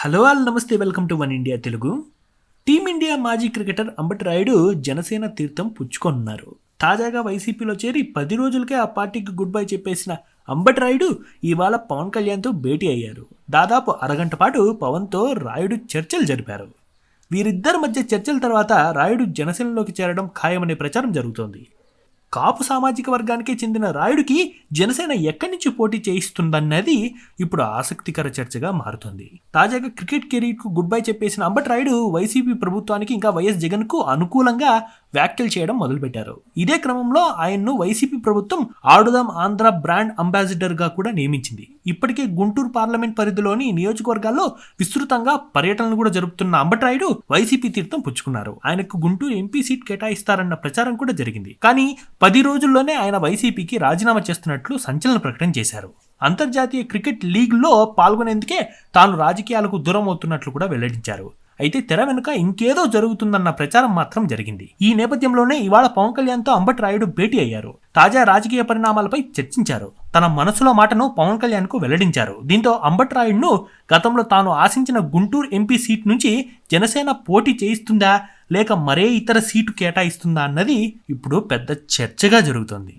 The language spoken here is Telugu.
Hello all namaste welcome to one India Telugu. Team India మాజీ క్రికెటర్ అంబటి రాయుడు జనసేన తీర్థం పుచ్చుకొన్నారు. తాజాగా వైసీపీలో చేరి పది రోజులకే ఆ పార్టీకి గుడ్ బై చెప్పేసిన అంబటి రాయుడు ఇవాళ పవన్ కళ్యాణ్తో భేటీ అయ్యారు. దాదాపు అరగంట పాటు పవన్తో రాయుడు చర్చలు జరిపారు. వీరిద్దరి మధ్య చర్చల తర్వాత రాయుడు జనసేనలోకి చేరడం ఖాయమనే ప్రచారం జరుగుతోంది. కాపు సామాజిక వర్గానికి చెందిన రాయుడికి జనసేన ఎక్కడి నుంచి పోటీ చేయిస్తుందన్నది ఇప్పుడు ఆసక్తికర చర్చగా మారుతోంది. తాజాగా క్రికెట్ కెరీర్కు గుడ్ బై చెప్పేసిన అంబట్ రాయుడు వైసీపీ ప్రభుత్వానికి ఇంకా వైఎస్ జగన్కు అనుకూలంగా వ్యాఖ్యలు చేయడం మొదలుపెట్టారు. ఇదే క్రమంలో ఆయన్ను వైసీపీ ప్రభుత్వం ఆడుదాం ఆంధ్ర బ్రాండ్ అంబాసిడర్గా కూడా నియమించింది. ఇప్పటికే గుంటూరు పార్లమెంట్ పరిధిలోని నియోజకవర్గాల్లో విస్తృతంగా పర్యటనలు కూడా జరుపుతున్న అంబట్రాయుడు వైసీపీ తీర్థం పుచ్చుకున్నారు. ఆయనకు గుంటూరు ఎంపీ సీట్ కేటాయిస్తారన్న ప్రచారం కూడా జరిగింది. కానీ పది రోజుల్లోనే ఆయన వైసీపీకి రాజీనామా చేస్తున్నట్లు సంచలన ప్రకటన చేశారు. అంతర్జాతీయ క్రికెట్ లీగ్లో పాల్గొనేందుకే తాను రాజకీయాలకు దూరం అవుతున్నట్లు కూడా వెల్లడించారు. అయితే తెర వెనుక ఇంకేదో జరుగుతుందన్న ప్రచారం మాత్రం జరిగింది. ఈ నేపథ్యంలోనే ఇవాళ పవన్ కళ్యాణ్తో అంబటి రాయుడు భేటీ అయ్యారు. తాజా రాజకీయ పరిణామాలపై చర్చించారు. తన మనసులో మాటను పవన్ కళ్యాణ్కు వెల్లడించారు. దీంతో అంబట్ రాయుడును గతంలో తాను ఆశించిన గుంటూరు ఎంపీ సీట్ నుంచి జనసేన పోటీ చేయిస్తుందా లేక మరే ఇతర సీటు కేటాయిస్తుందా అన్నది ఇప్పుడు పెద్ద చర్చగా జరుగుతోంది.